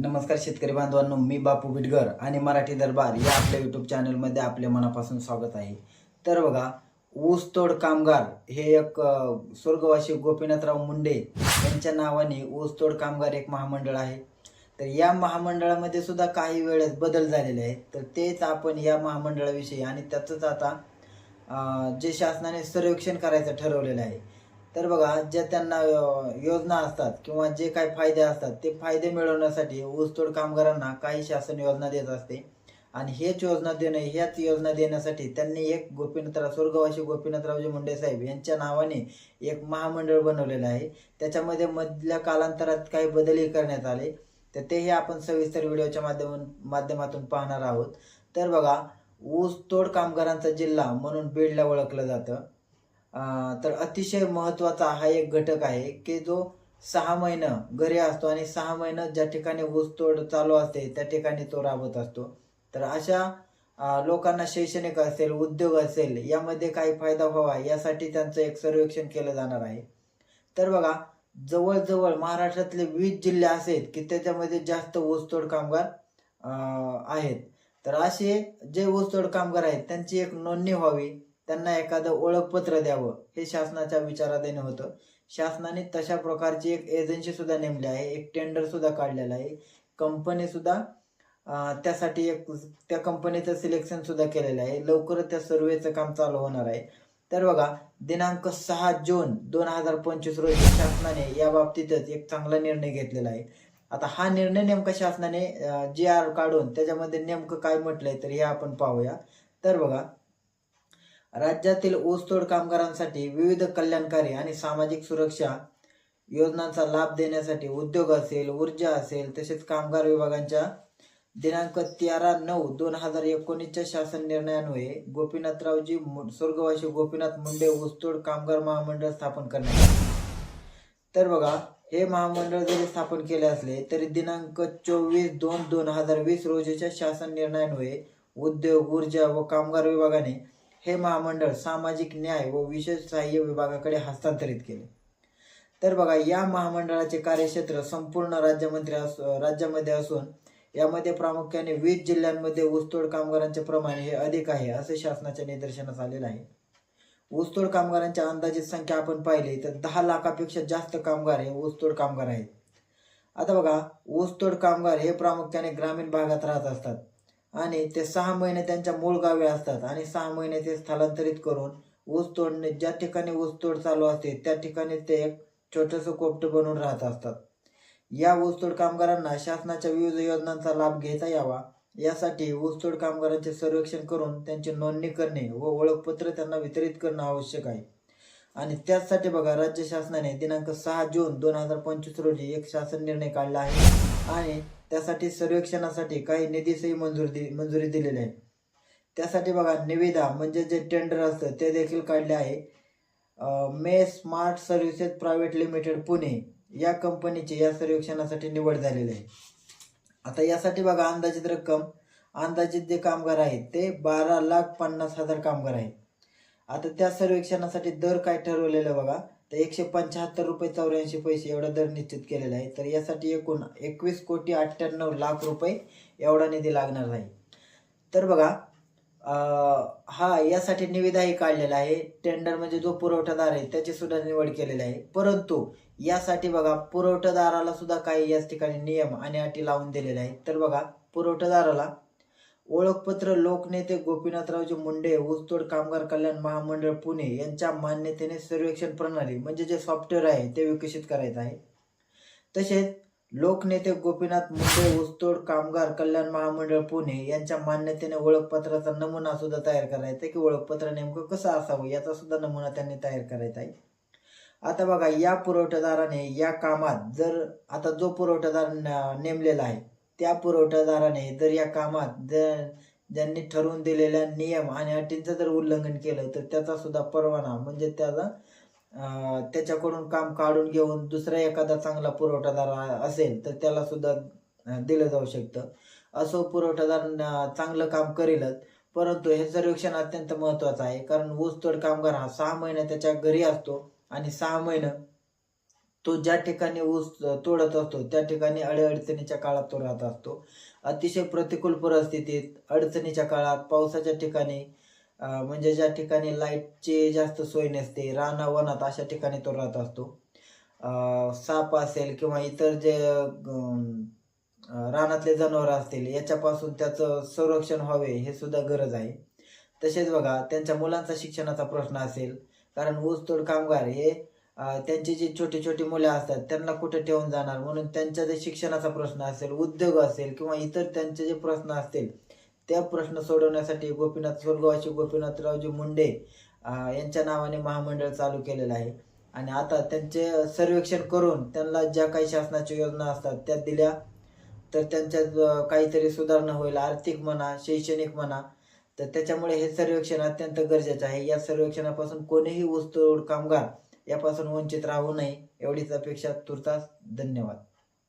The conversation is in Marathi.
नमस्कार शेतकरी बांधवांनो मी बापू बिटगर आणि मराठी दरबार या आपल्या यूट्यूब चॅनलमध्ये आपल्या मनापासून स्वागत आहे. तर बघा ऊसतोड कामगार हे एक स्वर्गवासी गोपीनाथराव मुंडे यांच्या नावाने ऊसतोड कामगार एक महामंडळ आहे. तर या महामंडळामध्ये सुद्धा काही वेळेस बदल झालेले आहेत. तर तेच आपण या महामंडळाविषयी आणि त्याचंच आता जे शासनाने सर्वेक्षण करायचं ठरवलेलं आहे तर बघा ज्या त्यांना योजना असतात किंवा जे काही फायदे असतात ते फायदे मिळवण्यासाठी ऊसतोड कामगारांना काही शासन योजना देत असते. आणि हेच योजना देणं ह्याच योजना देण्यासाठी त्यांनी एक गोपीनाथराव स्वर्गवासी गोपीनाथरावजी मुंडे साहेब यांच्या नावाने एक महामंडळ बनवलेलं आहे. त्याच्यामध्ये मधल्या कालांतरात काही बदलही करण्यात आले. तर तेही आपण सविस्तर व्हिडिओच्या माध्यम माध्यमातून पाहणार आहोत. तर बघा ऊसतोड कामगारांचा जिल्हा म्हणून बीडला ओळखलं जातं. तर अतिशय महत्त्वाचा हा एक घटक आहे की जो सहा महिनं घरी असतो आणि सहा महिनं ज्या ठिकाणी ऊसतोड चालू असते त्या ठिकाणी तो राबत असतो. तर अशा लोकांना शैक्षणिक असेल उद्योग असेल यामध्ये काही फायदा व्हावा यासाठी त्यांचं एक सर्वेक्षण केलं जाणार आहे. तर बघा जवळजवळ महाराष्ट्रातले वीस जिल्हे असे की त्याच्यामध्ये जास्त ऊसतोड कामगार आहेत. तर असे जे ऊसतोड कामगार आहेत त्यांची एक नोंदणी व्हावी. त्यांना एखादं ओळखपत्र द्यावं हे शासनाच्या विचाराधीन होतं. शासनाने तशा प्रकारची एक एजन्सी सुद्धा नेमली आहे एक टेंडर सुद्धा काढलेलं आहे. कंपनी सुद्धा त्यासाठी एक त्या कंपनीचं सिलेक्शन सुद्धा केलेलं आहे. लवकरच त्या सर्वेचं काम चालू होणार आहे. तर बघा दिनांक सहा जून दोन हजार पंचवीस रोजी शासनाने या बाबतीतच एक चांगला निर्णय घेतलेला आहे. आता हा निर्णय नेमका शासनाने जी आर काढून त्याच्यामध्ये नेमकं काय म्हटलंय तर हे आपण पाहूया. तर बघा राज्यातील ऊसतोड कामगारांसाठी विविध कल्याणकारी आणि सामाजिक सुरक्षा योजनांचा लाभ देण्यासाठी उद्योग असेल ऊर्जा असेल तसेच कामगार विभागांच्या दिनांक तेरा नऊ दोन हजार एकोणीसच्या शासन निर्णयान्वये गोपीनाथरावजी मु- स्वर्गवासी गोपीनाथ मुंडे ऊसतोड कामगार महामंडळ स्थापन करण्यात आले. तर बघा हे महामंडळ जरी स्थापन केले असले तरी दिनांक चोवीस दोन दोन हजार वीस रोजीच्या शासन निर्णयान्वये उद्योग ऊर्जा व कामगार विभागाने हे महामंडळ सामाजिक न्याय व विशेष सहाय्य विभागाकडे हस्तांतरित केले. तर बघा या महामंडळाचे कार्यक्षेत्र संपूर्ण राज्यमंत्री अस राज्यामध्ये असून यामध्ये प्रामुख्याने वीस जिल्ह्यांमध्ये ऊसतोड कामगारांचे प्रमाण हे अधिक आहे असे शासनाच्या निदर्शनास आलेलं आहे. ऊसतोड कामगारांच्या अंदाजित संख्या आपण पाहिली तर दहा लाखापेक्षा जास्त कामगार हे ऊसतोड कामगार आहेत. आता बघा ऊसतोड कामगार हे प्रामुख्याने ग्रामीण भागात राहत असतात. आणि ते सहा महिने त्यांच्या मूळ गावी असतात आणि सहा महिने ते स्थलांतरित करून ऊस तोडणे ज्या ठिकाणी ऊसतोड चालू असते त्या ठिकाणी ते एक छोटंसं कोपटं बनवून राहत असतात. या ऊसतोड कामगारांना शासनाच्या विविध योजनांचा लाभ घेता यावा. यासाठी ऊसतोड कामगारांचे सर्वेक्षण करून त्यांची नोंदणी करणे व ओळखपत्र त्यांना वितरित करणं आवश्यक आहे. आणि त्याचसाठी बघा राज्य शासनाने दिनांक सहा जून दोन हजार पंचवीस रोजी एक शासन निर्णय काढला आहे. आणि त्यासाठी सर्वेक्षणासाठी काही निधीसही मंजूर दि मंजुरी दिलेली आहे. त्यासाठी बघा निविदा म्हणजे जे टेंडर असतं ते देखील काढले आहे. मे smart services private limited Pune या कंपनीची या सर्वेक्षणासाठी निवड झालेली आहे. आता यासाठी बघा अंदाजित रक्कम. अंदाजित जे कामगार आहेत ते बारा लाख पन्नास हजार कामगार आहेत. आता त्या सर्वेक्षणासाठी दर काय ठरवलेलं बघा? तर एकशे पंच्याहत्तर रुपये चौऱ्याऐंशी पैसे एवढा दर निश्चित केलेला आहे. तर यासाठी एकूण एकवीस कोटी अठ्ठ्याण्णव लाख रुपये एवढा निधी लागणार आहे. तर बघा हा यासाठी निविदाही काढलेला आहे. टेंडर म्हणजे जो पुरवठादार आहे त्याची सुद्धा निवड केलेली आहे. परंतु यासाठी बघा पुरवठादाराला सुद्धा काही याच ठिकाणी नियम आणि अटी लावून दिलेल्या आहेत. तर बघा पुरवठादाराला ओळखपत्र लोकनेते गोपीनाथरावजी मुंडे ऊसतोड कामगार कल्याण महामंडळ पुणे यांच्या मान्यतेने सर्वेक्षण प्रणाली म्हणजे जे सॉफ्टवेअर आहे ते विकसित करायचं आहे. तसेच लोकनेते गोपीनाथ मुंडे ऊसतोड कामगार कल्याण महामंडळ पुणे यांच्या मान्यतेने ओळखपत्राचा नमुना सुद्धा तयार करायचा आहे की ओळखपत्र नेमकं कसं असावं याचा सुद्धा नमुना त्यांनी तयार करायचा आहे. आता बघा या पुरवठादाराने या कामात जर आता जो पुरवठादार न- नेमलेला आहे त्या पुरवठादाराने जर या कामात जर ज्यांनी ठरवून दिलेल्या नियम आणि अटींचं जर उल्लंघन केलं तर त्याचा सुद्धा परवाना म्हणजे त्याचा त्याच्याकडून काम काढून घेऊन दुसरा एखादा चांगला पुरवठादार असेल तर त्याला सुद्धा दिलं जाऊ शकतं. असं पुरवठादार चांगलं काम करेलच परंतु हे सर्वेक्षण अत्यंत महत्वाचं आहे कारण ऊसतोड कामगार हा सहा महिने त्याच्या घरी असतो आणि सहा महिने तो ज्या ठिकाणी ऊस तोडत असतो त्या ठिकाणी अडीअडचणीच्या काळात तो राहत असतो. अतिशय प्रतिकूल परिस्थितीत अडचणीच्या काळात पावसाच्या ठिकाणी म्हणजे ज्या ठिकाणी लाईटची जास्त सोय नसते रानावनात अशा ठिकाणी तो राहत असतो. साप असेल किंवा इतर जे रानातले जनावर असतील याच्यापासून त्याचं संरक्षण व्हावे हे सुद्धा गरज आहे. तसेच बघा त्यांच्या मुलांचा शिक्षणाचा प्रश्न असेल कारण ऊसतोड कामगार हे त्यांची जी छोटी छोटी मुले असतात त्यांना कुठे ठेवून जाणार? म्हणून त्यांच्या जे शिक्षणाचा प्रश्न असेल उद्योग असेल किंवा इतर त्यांचे जे प्रश्न असतील त्या प्रश्न सोडवण्यासाठी गोपीनाथ स्वर्गवासी गोपीनाथरावजी मुंडे यांच्या नावाने महामंडळ चालू केलेलं आहे. आणि आता त्यांचे सर्वेक्षण करून त्यांना ज्या काही शासनाच्या योजना असतात त्या दिल्या. तर त्यांच्यात काहीतरी सुधारणा होईल आर्थिक म्हणा शैक्षणिक म्हणा. तर त्याच्यामुळे हे सर्वेक्षण अत्यंत गरजेचं आहे. या सर्वेक्षणापासून कोणीही ऊसतोड कामगार यापासून वंचित राहू नये. एवढीच अपेक्षा तुर्तास. धन्यवाद.